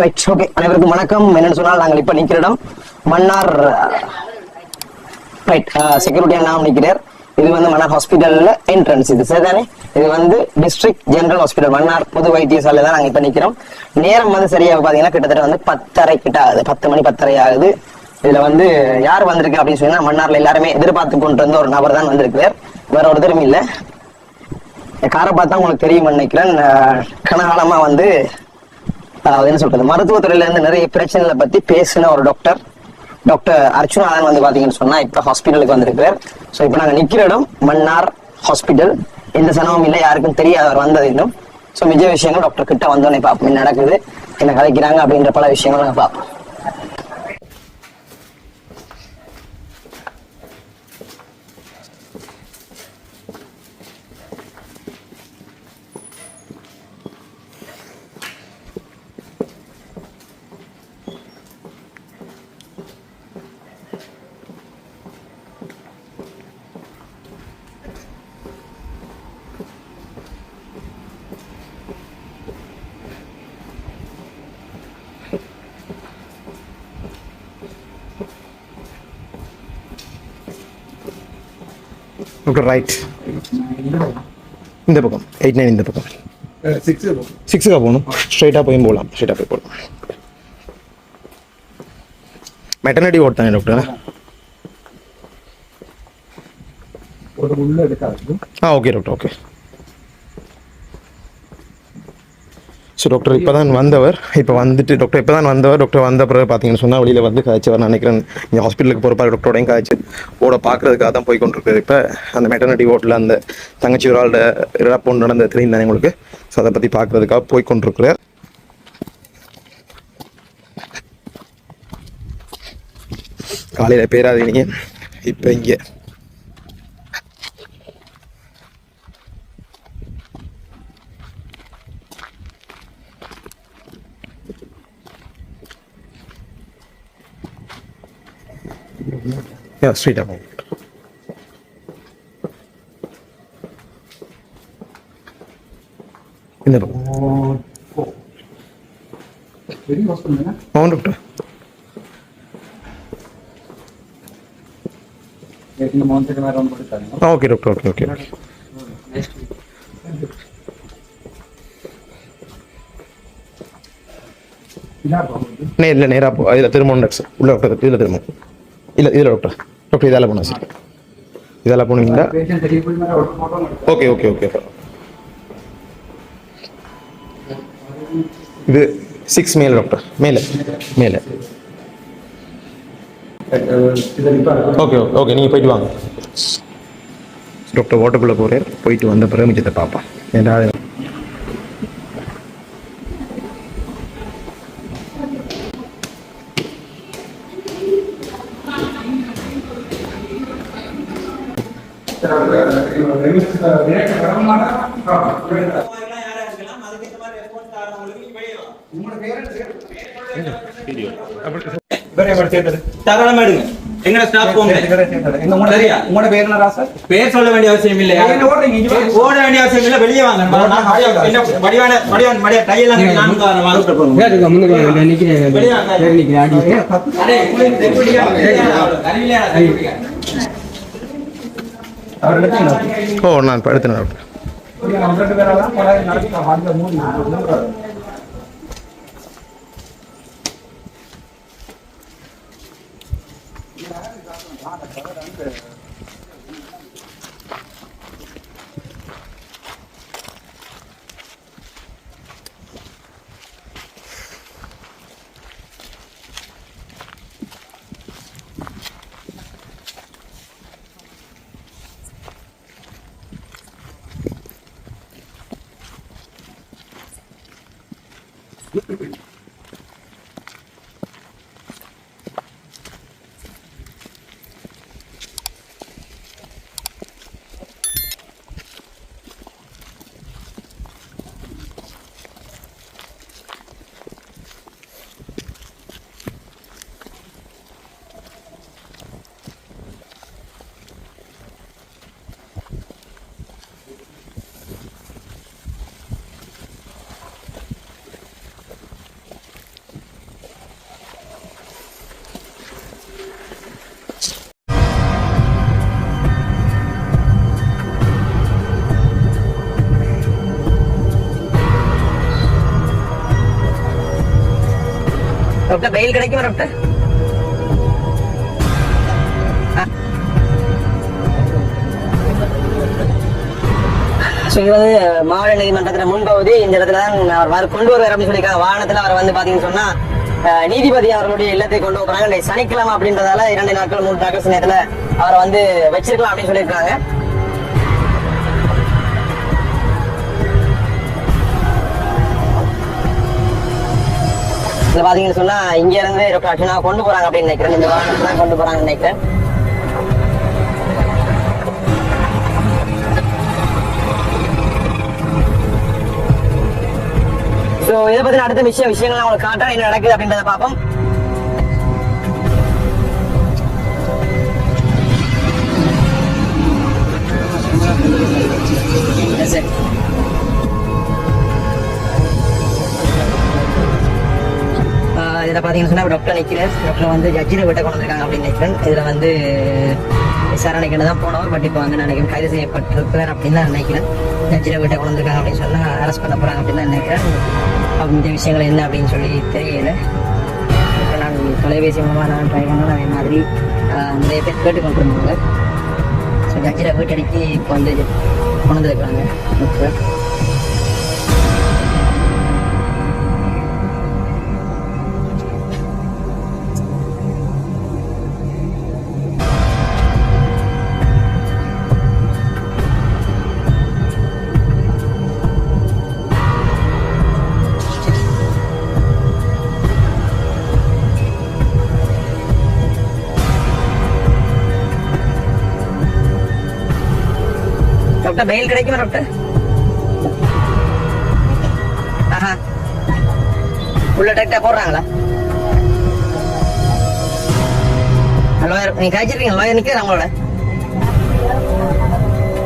Right okay அனைவருக்கும் வணக்கம். என்னன்னு சொன்னால் நாங்கள் இப்ப நிற்கிற இடம் மன்னார் ரைட் செக்யூரிட்டியாக நாம் நிற்கிறார். இது வந்து மன்னார் ஹாஸ்பிட்டல்ல என்ட்ரன்ஸ் இது சரிதானே? இது வந்து டிஸ்ட்ரிக்ட் ஜெனரல் ஹாஸ்பிட்டல் மன்னார் பொது வைத்தியசாலை தான் நாங்க இப்ப நிக்கிறோம் நேரம் வந்து சரியா பாத்தீங்கன்னா கிட்டத்தட்ட வந்து பத்தரை கிட்ட ஆகுது. பத்து மணி பத்தரை ஆகுது. இதுல வந்து யார் வந்திருக்கு அப்படின்னு சொன்னா மன்னார்ல எல்லாருமே எதிர்பார்த்து கொண்டு வந்த ஒரு நபர் தான் வந்திருக்கிறார். வேற ஒருத்தரும் இல்ல. இந்த காரை பார்த்தா உங்களுக்கு தெரியும் நினைக்கிறேன். அஹ் கனகாலமா வந்து அதாவது என்ன சொல்றது? மருத்துவத்துறையில இருந்து நிறைய பிரச்சனைகளை பத்தி பேசின ஒரு டாக்டர் டாக்டர் அர்ச்சுனாதன் வந்து பாத்தீங்கன்னு சொன்னா இப்ப ஹாஸ்பிட்டலுக்கு வந்திருக்கிறார். சோ இப்ப நாங்க நிக்கிற இடம் மன்னார் ஹாஸ்பிட்டல் எந்த சனமும் இல்லை யாருக்கும் தெரியாது அவர் வந்தது இன்னும். சோ மிஜ விஷயங்கள் டாக்டர் கிட்ட வந்தோடனே பார்ப்போம் என்ன நடக்குது என்ன கலைக்கிறாங்க அப்படின்ற பல விஷயங்கள் நாங்க பார்ப்போம். டாக்டர் ரைட் இந்த பக்கம். எயிட் நைன் இந்த பக்கம். சிக்ஸ் சிக்ஸுக்காக போகணும். ஸ்ட்ரைட்டாக போய் போகலாம். ஸ்ட்ரைட்டாக போய் போகலாம். மெட்டர்னிட்டி ஓட் தானே டாக்டர் ஆ okay doctor okay so doctor இப்போ தான் வந்தவர். இப்போ வந்துட்டு டாக்டர் இப்போ தான் வந்தவர். டாக்டர் வந்த பிறகு பார்த்தீங்கன்னு சொன்னால் வெளியில் வந்து காய்ச்சவர் நினைக்கிறேன். இங்கே ஹாஸ்பிட்டலுக்கு போகிறப்ப டாக்டரோடையும் காய்ச்சி ஓட பார்க்குறதுக்காக தான் போய் கொண்டிருக்காரு இப்போ அந்த மெட்டர்னிட்டி ஓட்டில் அந்த தங்கச்சி ஒரு ஆளோட இறப்பு ஒன்று நடந்த தெரியும் தானே உங்களுக்கு? ஸோ அதை பற்றி பார்க்குறதுக்காக போய் கொண்டிருக்கிறார் காலையில் பேராதீங்க. இப்போ இங்கே Yeah, straight up. இந்த பக்கம் பெரிய ஹாஸ்பிட்டல் ஆமாம் டாக்டர் இந்த மவுண்ட் மேலே வந்து கொடுத்தாங்க ஆ okay doctor okay okay okay நே இல்லை நேராக போ இதில் திரும்பணும் டாக்டர் உள்ள டாக்டர் இதில் திரும்ப இல்லை இதில் டாக்டர் டாக்டர் இதெல்லாம் போனா சார் இதெல்லாம் போனீங்களா ஓகே ஓகே ஓகே இது சிக்ஸ் மேலே டாக்டர் மேலே மேலே ஓகே ஓகே ஓகே நீங்கள் போயிட்டு வாங்க. டாக்டர் ஓட்டக்குள்ளே போகிறேன் போயிட்டு வந்த பிறகு மிச்சத்தை பார்ப்பேன் ஏன்னா தாராளமா எடுங்க எங்கட ஸ்டாப் போங்க சரியா உங்களோட பேர் என்ன ராசா பேர் சொல்ல வேண்டிய அவசியம் இல்ல ஓட வேண்டிய அவசியம் இல்ல வெளியே வாங்க வடிவான வடிவான டையெல்லாம் நான் ஓ நான் எடுத்து நடப்பேன் டாக்டர் பெயில் கிடைக்குமா டாக்டர் ஸோ இது வந்து மாவட்ட நீதிமன்றத்துல முன்பகுதி இந்த இடத்துல தான் அவர் கொண்டு வருவார் அப்படின்னு சொல்லியிருக்காங்க. வாகனத்துல அவர் வந்து பாத்தீங்கன்னு சொன்னா நீதிபதி அவர்களுடைய இல்லத்தை கொண்டு போறாங்க. சனிக்கிழமை அப்படின்றதால இரண்டு நாட்கள் மூணு நாட்கள் நேரத்துல அவரை வந்து வச்சிருக்கலாம் அப்படின்னு சொல்லியிருக்காங்க. இதுல பாத்தீங்கன்னு சொன்னா இங்க இருந்து டாக்டர் அர்ச்சனா கொண்டு போறாங்க அப்படின்னு நினைக்கிறேன். இந்த வாகனத்தை தான் கொண்டு போறாங்க நினைக்கிறேன். ஸோ இதை பத்தின அடுத்த விஷயம் விஷயங்கள் நான் உங்களுக்கு காட்டுறேன். என்ன நடக்குது அப்படின்றத பார்ப்போம். பார்த்தீங்கன்னு சொன்னால் டாக்டர் நிற்கிறேன் டாக்டர் வந்து ஜட்ஜினை விட்ட கொண்டு வந்திருக்காங்க அப்படின்னு நினைக்கிறேன். இதில் வந்து விசாரணைக்கு தான் போனவர் பட் இப்போ வந்து நினைக்கிறேன் கைது செய்யப்பட்டிருப்பார் அப்படின்னு தான் நினைக்கிறேன். ஜட்ஜினை விட்ட கொண்டு வந்திருக்காங்க அப்படின்னு சொன்னால் அரெஸ்ட் பண்ண போகிறாங்க அப்படின்னு தான் நினைக்கிறேன். இந்த விஷயங்கள் என்ன அப்படின்னு சொல்லி தெரியல. இப்ப நான் தொலைபேசி மூலமாக நான் ட்ரை பண்ணணும் அதே மாதிரி நிறைய பேர் கேட்டுக்கொண்டிருந்தாங்க ஸோ ஜட்ஜில் வீட்டடிக்கு இப்போ வந்து கொண்டு வந்திருக்காங்க ஓகே டாக்டர் பெயில் கிடைக்குமா டாக்டர் ஆஹா. உள்ள டாக்டர் போடுறாங்களா? லோயர் நீங்க கழிச்சிருக்கீங்க லாயர் நிக்கிற அவங்களோட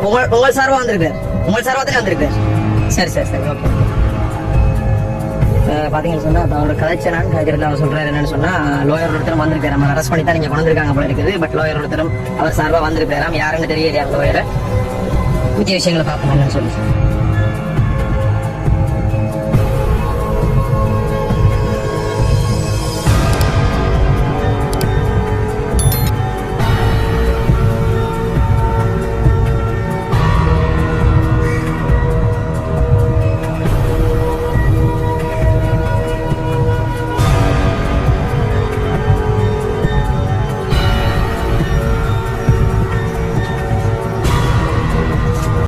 உங்கள் உங்கள் சார்பா வந்திருக்கு உங்கள் சார்பா தானே வந்திருக்காரு சரி சரி சரி ஓகே பாத்தீங்கன்னு சொன்னா அப்ப அவரோட கதைச்சனான்னு கதைக்கிறது அவர் சொல்றாரு என்னன்னு சொன்னா லோயர் ஒருத்தரும் வந்திருக்காரு நம்ம அரெஸ்ட் பண்ணி தான் நீங்க கொண்டு வந்திருக்காங்க போல இருக்குது பட் லோயர் ஒருத்தரும் அவர் சார்பா வந்திருக்காராம் யாருன்னு தெரியலையா லோயரை புதிய விஷயங்களை பார்ப்போம் சொல்லி